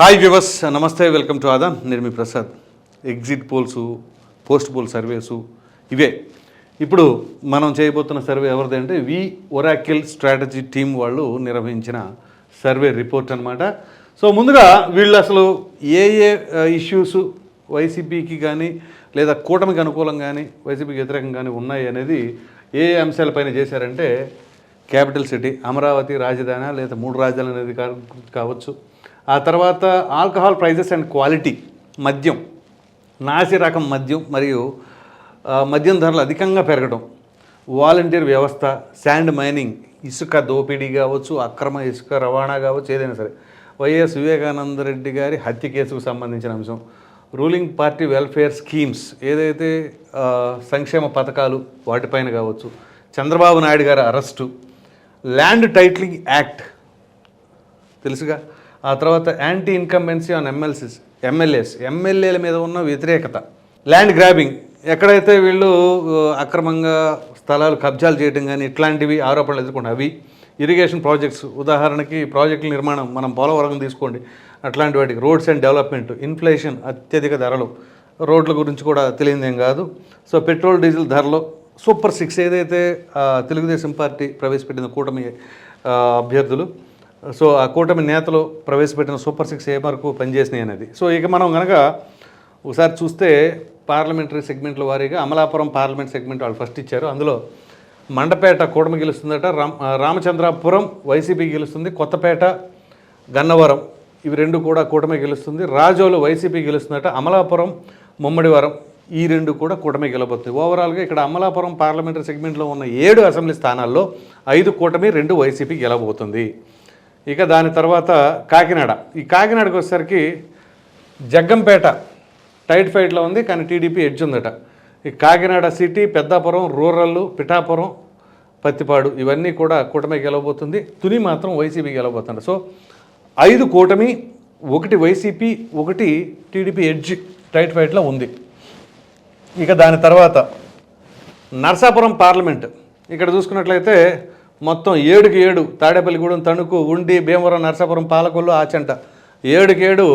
Hi viewers నమస్తే welcome to Aada నేను మీ Prasad exit polls post poll surveys ఇవే. ఇప్పుడు మనం చేయబోతున్న సర్వే ఎవరిది అంటే వి ఒరాకిల్ స్ట్రాటజీ టీం వాళ్ళు నిర్వహించిన సర్వే రిపోర్ట్ అనమాట సో ముందుగా వీళ్ళు అసలు ఏ ఏ ఇష్యూస్ వైసీపీకి కానీ లేదా కూటమికి అనుకూలం కానీ వైసీపీకి వ్యతిరేకం కానీ ఉన్నాయి అనేది ఏ ఏ అంశాలపైన చేశారంటే క్యాపిటల్ సిటీ అమరావతి రాజధాని లేదా మూడు రాజ్యాలు అనేది కావచ్చు. ఆ తర్వాత ఆల్కహాల్ ప్రైజెస్ అండ్ క్వాలిటీ మద్యం నాసి రకం మద్యం మరియు మద్యం ధరలు అధికంగా పెరగడం వాలంటీర్ వ్యవస్థ శాండ్ మైనింగ్ ఇసుక దోపిడీ కావచ్చు అక్రమ ఇసుక రవాణా కావచ్చు ఏదైనా సరే. వైఎస్ వివేకానంద రెడ్డి గారి హత్య కేసుకు సంబంధించిన అంశం. రూలింగ్ పార్టీ వెల్ఫేర్ స్కీమ్స్ ఏదైతే సంక్షేమ పథకాలు వాటిపైన కావచ్చు. చంద్రబాబు నాయుడు గారి అరెస్టు. Land titling act. తెలుసుగా? ఆ తర్వాత anti incumbency on MLCs MLAs ఎమ్మెల్యేల మీద ఉన్న వ్యతిరేకత. ల్యాండ్ గ్రాబింగ్ ఎక్కడైతే వీళ్ళు అక్రమంగా స్థలాలు కబ్జాలు చేయడం కానీ ఇట్లాంటివి ఆరోపణలు ఎదుర్కొంటారు అవి ఇరిగేషన్ ప్రాజెక్ట్స్ ఉదాహరణకి ప్రాజెక్టుల నిర్మాణం మనం పోలవరం తీసుకోండి. అట్లాంటి వాటికి రోడ్స్ అండ్ డెవలప్మెంట్ ఇన్ఫ్లేషన్ అత్యధిక ధరలు. రోడ్ల గురించి కూడా తెలియదేం కాదు. సో పెట్రోల్ డీజిల్ ధరలు సూపర్ సిక్స్ ఏదైతే తెలుగుదేశం పార్టీ ప్రవేశపెట్టిన కూటమి అభ్యర్థులు సో ఆ కూటమి నేతలు ప్రవేశపెట్టిన సూపర్ సిక్స్ ఏ వరకు పనిచేసినాయి అనేది. సో ఇక మనం కనుక ఒకసారి చూస్తే పార్లమెంటరీ సెగ్మెంట్ల వారీగా అమలాపురం పార్లమెంట్ సెగ్మెంట్ వాళ్ళు ఫస్ట్ ఇచ్చారు. అందులో మండపేట కూటమి గెలుస్తుందట రామ్ రామచంద్రాపురం వైసీపీ గెలుస్తుంది కొత్తపేట గన్నవరం ఇవి రెండు కూడా కూటమి గెలుస్తుంది. రాజోలు వైసీపీ గెలుస్తుందట అమలాపురం ముమ్మడివరం ఈ రెండు కూడా కూటమి గెలబోతుంది ఓవరాల్గా ఇక్కడ అమలాపురం పార్లమెంటరీ సెగ్మెంట్లో ఉన్న ఏడు అసెంబ్లీ స్థానాల్లో ఐదు కూటమి రెండు వైసీపీ గెలబోతుంది. ఇక దాని తర్వాత కాకినాడ. ఈ కాకినాడకు వచ్చేసరికి జగ్గంపేట టైట్ ఫైట్లో ఉంది కానీ టీడీపీ ఎడ్జ్ ఉందట. ఈ కాకినాడ సిటీ పెద్దాపురం రూరల్ పిఠాపురం పత్తిపాడు ఇవన్నీ కూడా కూటమి గెలవబోతుంది. తుని మాత్రం వైసీపీ గెలవబోతుంది సో ఐదు కూటమి ఒకటి వైసీపీ ఒకటి టీడీపీ ఎడ్జ్ టైట్ ఫైట్లో ఉంది. ఇక దాని తర్వాత నర్సాపురం పార్లమెంట్. ఇక్కడ చూసుకున్నట్లయితే మొత్తం ఏడుకి ఏడు తాడేపల్లిగూడెం తణుకు ఉండి భీమవరం నరసాపురం పాలకొల్లు ఆచంట ఏడుకి ఏడు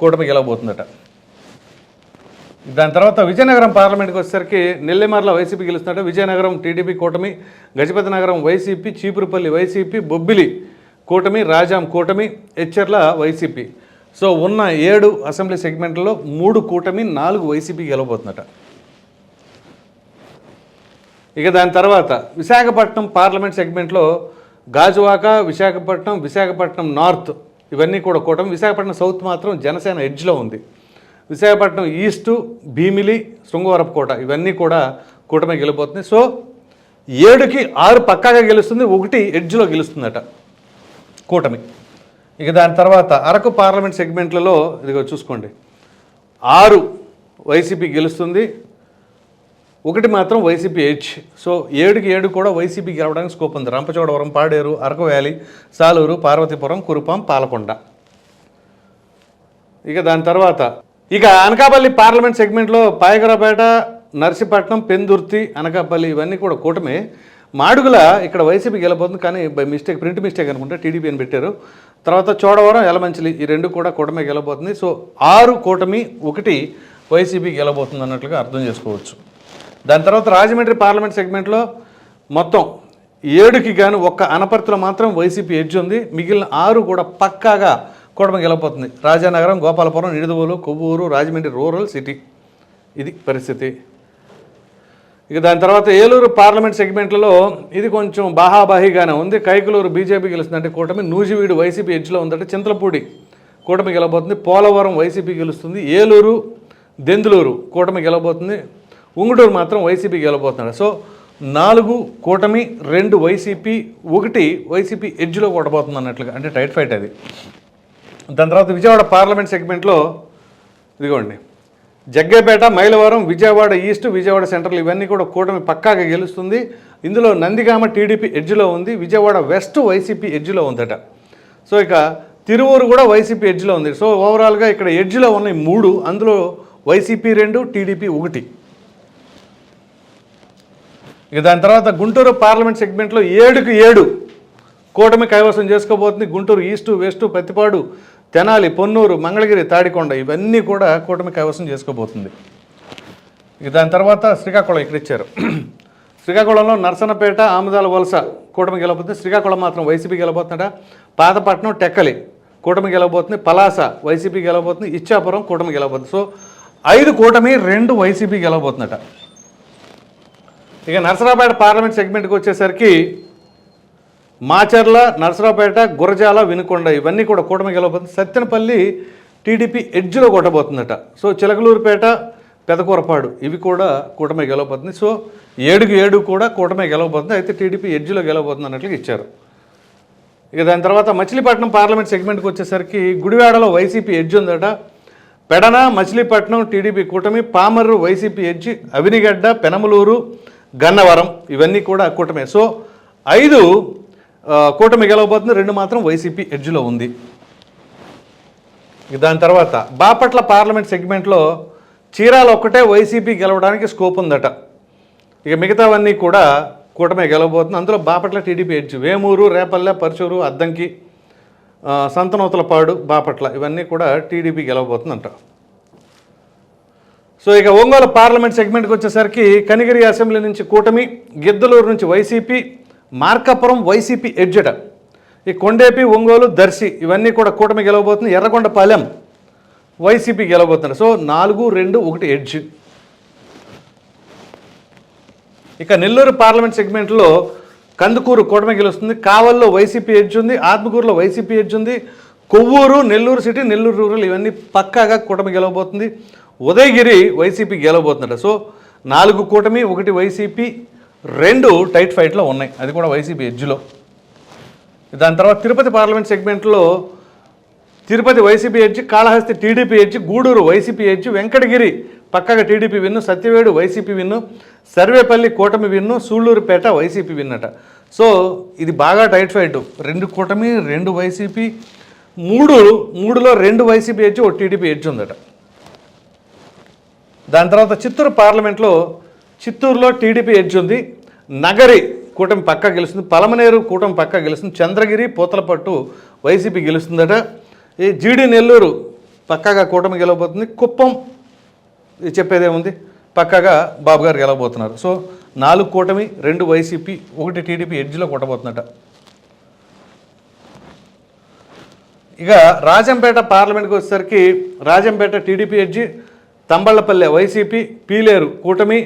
కూటమి గెలవబోతుందట దాని తర్వాత విజయనగరం పార్లమెంట్కి వచ్చేసరికి నెల్లిమర్ల వైసీపీ గెలుస్తున్నట విజయనగరం టీడీపీ కూటమి గజపతి నగరం వైసీపీ చీపురుపల్లి వైసీపీ బొబ్బిలి కూటమి రాజాం కూటమి హెచ్చర్ల వైసీపీ. సో ఉన్న ఏడు అసెంబ్లీ సెగ్మెంట్లలో మూడు కూటమి నాలుగు వైసీపీ గెలవబోతుందట. ఇక దాని తర్వాత విశాఖపట్నం పార్లమెంట్ సెగ్మెంట్లో గాజువాక విశాఖపట్నం విశాఖపట్నం నార్త్ ఇవన్నీ కూడా కూటమి విశాఖపట్నం సౌత్ మాత్రం జనసేన ఎడ్జ్లో ఉంది. విశాఖపట్నం ఈస్టు భీమిలి శృంగవరపుకోట ఇవన్నీ కూడా కూటమి గెలిపోతుంది. సో ఏడుకి ఆరు పక్కాగా గెలుస్తుంది ఒకటి ఎడ్జ్లో గెలుస్తుందట కూటమి. ఇక దాని తర్వాత అరకు పార్లమెంట్ సెగ్మెంట్లలో ఇదిగో చూసుకోండి ఆరు వైసీపీ గెలుస్తుంది ఒకటి మాత్రం వైసీపీ హెచ్ సో ఏడుకి ఏడు కూడా వైసీపీ గెలవడానికి స్కోప్ ఉంది. రంపచోడవరం పాడేరు అరకు వ్యాలీ సాలూరు పార్వతీపురం కురుపాం పాలకొండ. ఇక దాని తర్వాత ఇక అనకాపల్లి పార్లమెంట్ సెగ్మెంట్లో పాయకరాపేట నర్సీపట్నం పెందుర్తి అనకాపల్లి ఇవన్నీ కూడా కూటమే. మాడుగుల ఇక్కడ వైసీపీ గెలబోతుంది కానీ బై మిస్టేక్ ప్రింట్ మిస్టేక్ అనుకుంటే టీడీపీ అని పెట్టారు. తర్వాత చోడవరం ఎలమంచిలి ఈ రెండు కూడా కూటమి గెలబోతుంది సో ఆరు కూటమి ఒకటి వైసీపీ గెలబోతుంది అన్నట్లుగా అర్థం చేసుకోవచ్చు. దాని తర్వాత రాజమండ్రి పార్లమెంట్ సెగ్మెంట్లో మొత్తం ఏడుకి గాను ఒక్క అనపర్తిలో మాత్రం వైసీపీ ఎడ్జ్ ఉంది. మిగిలిన ఆరు కూడా పక్కాగా కూటమి గెలవబోతుంది. Rajanagaram Gopalapuram Nidadavolu Kovvur Rajahmundry rural city. ఇది పరిస్థితి. ఇక దాని తర్వాత ఏలూరు పార్లమెంట్ సెగ్మెంట్లలో ఇది కొంచెం బాహాబాహిగానే ఉంది. కైకలూరు బీజేపీ గెలుస్తుందంటే కూటమి నూజివీడు వైసీపీ ఎడ్జ్లో ఉందంటే చింతలపూడి కూటమి గెలవబోతుంది. పోలవరం వైసీపీ గెలుస్తుంది. ఏలూరు దెందులూరు కూటమి గెలవబోతుంది. ఉంగుటూరు మాత్రం వైసీపీ గెలబోతున్నాడు సో నాలుగు కూటమి రెండు వైసీపీ ఒకటి వైసీపీ ఎడ్జ్లో కొట్టబోతుంది అన్నట్లుగా అంటే టైట్ ఫైట్ అది. దాని తర్వాత విజయవాడ పార్లమెంట్ సెగ్మెంట్లో ఇదిగోండి జగ్గేపేట మైలవరం విజయవాడ ఈస్ట్ విజయవాడ సెంట్రల్ ఇవన్నీ కూడా కూటమి పక్కాగా గెలుస్తుంది. ఇందులో నందిగామ టీడీపీ ఎడ్జ్లో ఉంది విజయవాడ వెస్ట్ వైసీపీ ఎడ్జ్లో ఉందట. సో ఇక తిరువూరు కూడా వైసీపీ ఎడ్జ్లో ఉంది. సో ఓవరాల్గా ఇక్కడ ఎడ్జ్లో ఉన్నాయి మూడు అందులో వైసీపీ రెండు టీడీపీ ఒకటి. ఇక దాని తర్వాత గుంటూరు పార్లమెంట్ సెగ్మెంట్లో ఏడుకు ఏడు కూటమి కైవసం చేసుకోబోతుంది. గుంటూరు ఈస్టు వెస్టు పత్తిపాడు తెనాలి పొన్నూరు మంగళగిరి తాడికొండ ఇవన్నీ కూడా కూటమి కైవసం చేసుకోబోతుంది. ఇక దాని తర్వాత శ్రీకాకుళం ఇక్కడ ఇచ్చారు. శ్రీకాకుళంలో నర్సనపేట ఆముదాల వలస కూటమి గెలబోతుంది శ్రీకాకుళం మాత్రం వైసీపీ గెలబోతుందట పాతపట్నం టెక్కలి కూటమి గెలబోతుంది పలాస వైసీపీ గెలబోతుంది ఇచ్చాపురం కూటమి గెలబోతుంది సో ఐదు కూటమి రెండు వైసీపీ గెలబోతుందట ఇక నరసరాపేట పార్లమెంట్ సెగ్మెంట్కి వచ్చేసరికి మాచర్ల నర్సరావుపేట గురజాల వినుకొండ ఇవన్నీ కూడా కూటమి గెలవబోతుంది. సత్యనపల్లి టీడీపీ ఎడ్జ్లో కొట్టబోతుందట. సో చిలకలూరుపేట పెదకూరపాడు ఇవి కూడా కూటమి గెలవబోతుంది. సో ఏడుకు ఏడు కూడా కూటమి గెలవబోతుంది. అయితే టీడీపీ ఎడ్జ్లో గెలవబోతుంది అన్నట్లుగా ఇచ్చారు. ఇక దాని తర్వాత మచిలీపట్నం పార్లమెంట్ సెగ్మెంట్కి వచ్చేసరికి గుడివాడలో వైసీపీ ఎడ్జ్ ఉందట. పెడన మచిలీపట్నం టీడీపీ కూటమి పామర్రు వైసీపీ ఎడ్జ్ అవినిగడ్డ పెనమలూరు గన్నవరం ఇవన్నీ కూడా కూటమే. సో ఐదు కూటమి గెలవబోతుంది రెండు మాత్రం వైసీపీ ఎడ్జ్లో ఉంది. దాని తర్వాత బాపట్ల పార్లమెంట్ సెగ్మెంట్లో చీరాల ఒక్కటే వైసీపీ గెలవడానికి స్కోప్ ఉందట. ఇక మిగతావన్నీ కూడా కూటమే గెలవబోతుంది. అందులో బాపట్ల టీడీపీ ఎడ్జ్ వేమూరు రేపల్లె పరచూరు అద్దంకి సంతనూతలపాడు బాపట్ల ఇవన్నీ కూడా టీడీపీ గెలవబోతుందంట. సో ఇక ఒంగోలు పార్లమెంట్ సెగ్మెంట్కి వచ్చేసరికి కనిగిరి అసెంబ్లీ నుంచి కూటమి గిద్దలూరు నుంచి వైసీపీ మార్కాపురం వైసీపీ ఎడ్జట ఈ కొండేపి ఒంగోలు దర్శి ఇవన్నీ కూడా కూటమి గెలవబోతుంది. ఎర్రగొండపాలెం వైసీపీ గెలవబోతున్నారు. సో నాలుగు రెండు ఒకటి ఎడ్జ్. ఇక నెల్లూరు పార్లమెంట్ సెగ్మెంట్లో కందుకూరు కూటమి గెలుస్తుంది. కావల్లో వైసీపీ ఎడ్జ్ ఉంది. ఆత్మకూరులో వైసీపీ ఎడ్జ్ ఉంది. కొవ్వూరు నెల్లూరు సిటీ నెల్లూరు రూరల్ ఇవన్నీ పక్కాగా కూటమి గెలవబోతుంది. ఉదయగిరి వైసీపీ గెలవబోతుందట. సో నాలుగు కూటమి ఒకటి వైసీపీ రెండు టైట్ ఫైట్లో ఉన్నాయి. అది కూడా వైసీపీ ఎడ్జ్లో. దాని తర్వాత తిరుపతి పార్లమెంట్ సెగ్మెంట్లో Tirupati YCP edge Kalahasti TDP edge Gudur YCP edge Venkatagiri పక్కగా TDP win Satyavedu YCP win Sarvepalli కూటమి విన్ను సూళ్ళూరుపేట వైసీపీ విన్నట. సో ఇది బాగా టైట్ ఫైట్. రెండు కూటమి రెండు వైసీపీ మూడు మూడులో రెండు వైసీపీ ఎడ్జ్ ఒక టీడీపీ ఎడ్జ్ ఉందట. దాని తర్వాత చిత్తూరు పార్లమెంట్లో చిత్తూరులో టీడీపీ ఎడ్జ్ ఉంది. నగరి కూటమి పక్క గెలుస్తుంది. పలమనేరు కూటమి పక్క గెలుస్తుంది. చంద్రగిరి పూతలపట్టు వైసీపీ గెలుస్తుందట. ఈ జీడి నెల్లూరు పక్కగా కూటమి గెలవబోతుంది. కుప్పం చెప్పేదేముంది పక్కగా బాబు గారు గెలవబోతున్నారు. సో నాలుగు కూటమి రెండు వైసీపీ ఒకటి టీడీపీ ఎడ్జ్లో కొట్టబోతుందట. ఇక రాజంపేట పార్లమెంట్కి వచ్చేసరికి Rajampet TDP edge Thamballapalle YCP Pileru కూటమి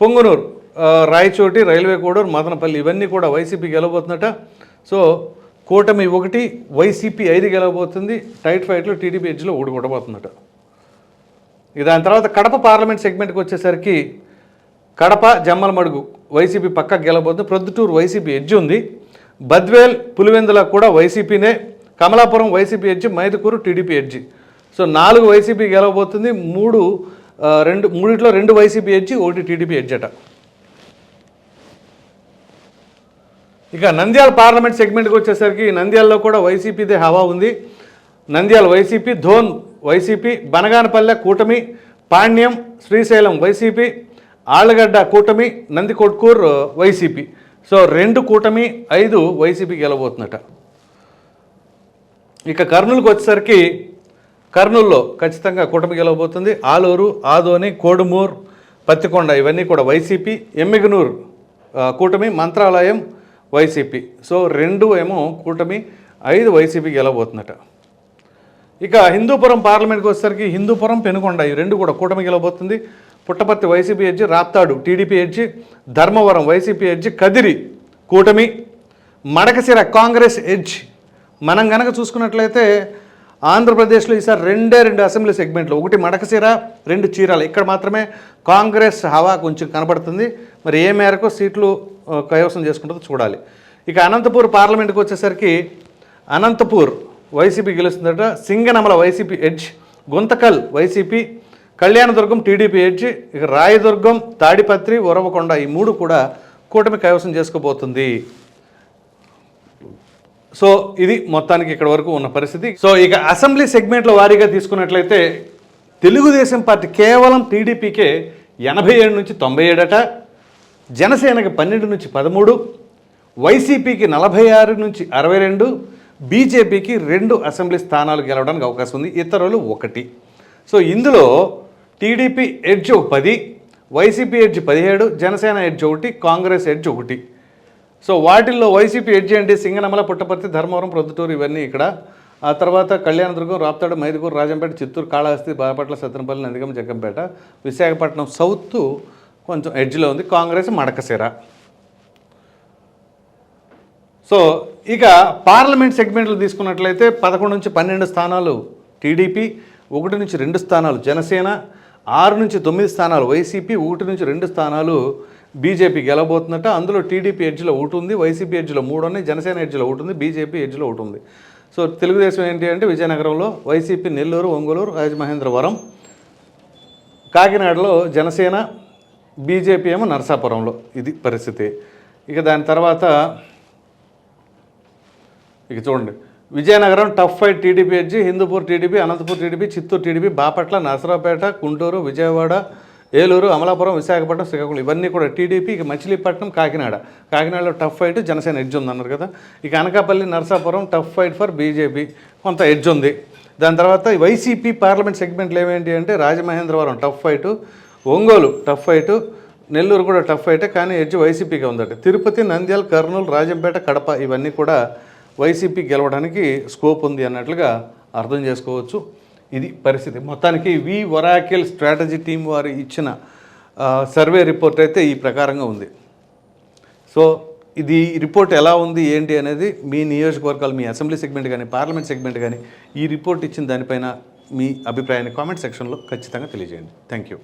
పొంగునూరు రాయచోటి రైల్వే కోడూరు మదనపల్లి ఇవన్నీ కూడా వైసీపీ గెలవబోతుందట. సో కూటమి ఒకటి వైసీపీ ఐదు గెలవబోతుంది. టైట్ ఫైట్లో టీడీపీ ఎడ్జ్లో ఒకటి కొట్టబోతుందట దాని తర్వాత కడప పార్లమెంట్ సెగ్మెంట్కి వచ్చేసరికి కడప జమ్మలమడుగు వైసీపీ పక్కకు గెలబోతుంది ప్రొద్దుటూరు వైసీపీ ఎడ్జ్ ఉంది. బద్వేల్ పులివెందుల కూడా వైసీపీనే. Kamalapuram YCP edge Mydukur TDP edge. So నాలుగు వైసీపీ గెలవబోతుంది మూడు రెండు మూడిట్లో రెండు వైసీపీ ఎడ్జ్ ఒకటి టీడీపీ ఎడ్జ్ ఇక నంద్యాల పార్లమెంట్ సెగ్మెంట్కి వచ్చేసరికి నంద్యాలలో కూడా వైసీపీదే హవా ఉంది. నంద్యాల వైసీపీ ధోన్ వైసీపీ బనగానపల్లె కూటమి పాణ్యం శ్రీశైలం వైసీపీ ఆళ్ళగడ్డ కూటమి నందికొట్కూర్ వైసీపీ. సో రెండు కూటమి ఐదు వైసీపీ గెలవబోతుందట ఇక కర్నూలుకి వచ్చేసరికి కర్నూలులో ఖచ్చితంగా కూటమి గెలవబోతుంది. ఆలూరు ఆదోని కోడుమూర్ పత్తికొండ ఇవన్నీ కూడా వైసీపీ ఎమ్మిగనూరు కూటమి మంత్రాలయం వైసీపీ. సో రెండు ఏమో కూటమి ఐదు వైసీపీ గెలవబోతుందట. ఇక హిందూపురం పార్లమెంట్కి వచ్చేసరికి హిందూపురం పెనుకొండ ఈ రెండు కూడా కూటమి గెలవబోతుంది. Puttaparthi YCP edge Raptadu TDP edge Dharmavaram YCP edge Kadiri కూటమి మడకసిర కాంగ్రెస్ ఎడ్జ్ మనం గనక చూసుకున్నట్లయితే ఆంధ్రప్రదేశ్లో ఈసారి రెండే రెండు అసెంబ్లీ సెగ్మెంట్లు ఒకటి మడకసీర రెండు చీరాల. ఇక్కడ మాత్రమే కాంగ్రెస్ హవా కొంచెం కనబడుతుంది. మరి ఏ మేరకు సీట్లు కైవసం చేసుకుంటుందో చూడాలి. ఇక అనంతపూర్ పార్లమెంట్కి వచ్చేసరికి Anantapur YCP గెలుస్తుందట. Singanamala YCP edge Guntakal YCP Kalyandurg TDP edge ఇక రాయదుర్గం తాడిపత్రి ఉరవకొండ ఈ మూడు కూడా కూటమి కైవసం చేసుకోబోతుంది. సో ఇది మొత్తానికి ఇక్కడ వరకు ఉన్న పరిస్థితి. సో ఇక అసెంబ్లీ సెగ్మెంట్ల వారీగా తీసుకున్నట్లయితే తెలుగుదేశం పార్టీ కేవలం టీడీపీకే ఎనభై ఏడు నుంచి తొంభై ఏడట జనసేనకి పన్నెండు నుంచి పదమూడు వైసీపీకి నలభై ఆరు నుంచి అరవై రెండు బీజేపీకి రెండు అసెంబ్లీ స్థానాలు గెలవడానికి అవకాశం ఉంది. ఇతరులు ఒకటి. సో ఇందులో టీడీపీ ఎడ్జ్ ఒక పది వైసీపీ ఎడ్జ్ పదిహేడు జనసేన ఎడ్జ్ ఒకటి కాంగ్రెస్ ఎడ్జ్ ఒకటి. సో వాటిల్లో వైసీపీ ఎడ్జ్ అంటే సింగనమల పుట్టపర్తి ధర్మవరం ప్రొద్దుటూరు ఇవన్నీ ఇక్కడ. ఆ తర్వాత కళ్యాణదుర్గం రాప్తాడు మైదుగూరు రాజంపేట చిత్తూరు కాళహస్తి బాపట్ల సత్తెనపల్లి నందిగం జగ్గంపేట విశాఖపట్నం సౌత్ కొంచెం ఎడ్జ్లో ఉంది. కాంగ్రెస్ మడకసిర సో ఇక పార్లమెంట్ సెగ్మెంట్లు తీసుకున్నట్లయితే పదకొండు నుంచి పన్నెండు స్థానాలు టీడీపీ ఒకటి నుంచి రెండు స్థానాలు జనసేన ఆరు నుంచి తొమ్మిది స్థానాలు వైసీపీ ఒకటి నుంచి రెండు స్థానాలు బీజేపీ గెలవబోతుందట. అందులో టీడీపీ ఎడ్జ్లో ఒకటి ఉంది వైసీపీ ఎడ్జ్లో మూడు ఉన్నాయి జనసేన ఎడ్జ్లో ఒకటి ఉంది బీజేపీ ఎడ్జ్లో ఒకటి ఉంది. సో తెలుగుదేశం ఏంటి అంటే విజయనగరంలో వైసీపీ నెల్లూరు ఒంగోలు రాజమహేంద్రవరం కాకినాడలో జనసేన బీజేపీ ఏమో నరసాపురంలో. ఇది పరిస్థితి. ఇక దాని తర్వాత ఇక చూడండి. Vizianagaram tough fight TDP edge Hindupur TDP Anantapur TDP Chittoor TDP Bapatla Narasaraopet Guntur Vijayawada Eluru Amalapuram Visakhapatnam Srikakulam ఇవన్నీ కూడా టీడీపీ ఇక మచిలీపట్నం కాకినాడ. కాకినాడలో టఫ్ ఫైట్ జనసేన ఎడ్జ్ ఉంది అన్నారు కదా. ఇక Anakapalli Narsapuram tough fight for BJP కొంత ఎడ్జ్ ఉంది. దాని తర్వాత వైసీపీ పార్లమెంట్ సెగ్మెంట్లు ఏమేంటి అంటే Rajamahendravaram tough fight Ongole tough fight Nellore కూడా టఫ్ ఫైటే కానీ ఎడ్జ్ వైసీపీగా ఉందట. తిరుపతి నంద్యాల కర్నూలు రాజంపేట కడప ఇవన్నీ కూడా వైసీపీ గెలవడానికి స్కోప్ ఉంది అన్నట్లుగా అర్థం చేసుకోవచ్చు. ఇది పరిస్థితి. మొత్తానికి వి ఒరాకిల్ స్ట్రాటజీ టీం వారు ఇచ్చిన సర్వే రిపోర్ట్ అయితే ఈ ప్రకారంగా ఉంది. సో ఇది రిపోర్ట్ ఎలా ఉంది ఏంటి అనేది మీ నియోజకవర్గాలు మీ అసెంబ్లీ సెగ్మెంట్ కానీ పార్లమెంట్ సెగ్మెంట్ కానీ ఈ రిపోర్ట్ ఇచ్చిన దానిపైన మీ అభిప్రాయాన్ని కామెంట్ సెక్షన్లో ఖచ్చితంగా తెలియజేయండి. Thank you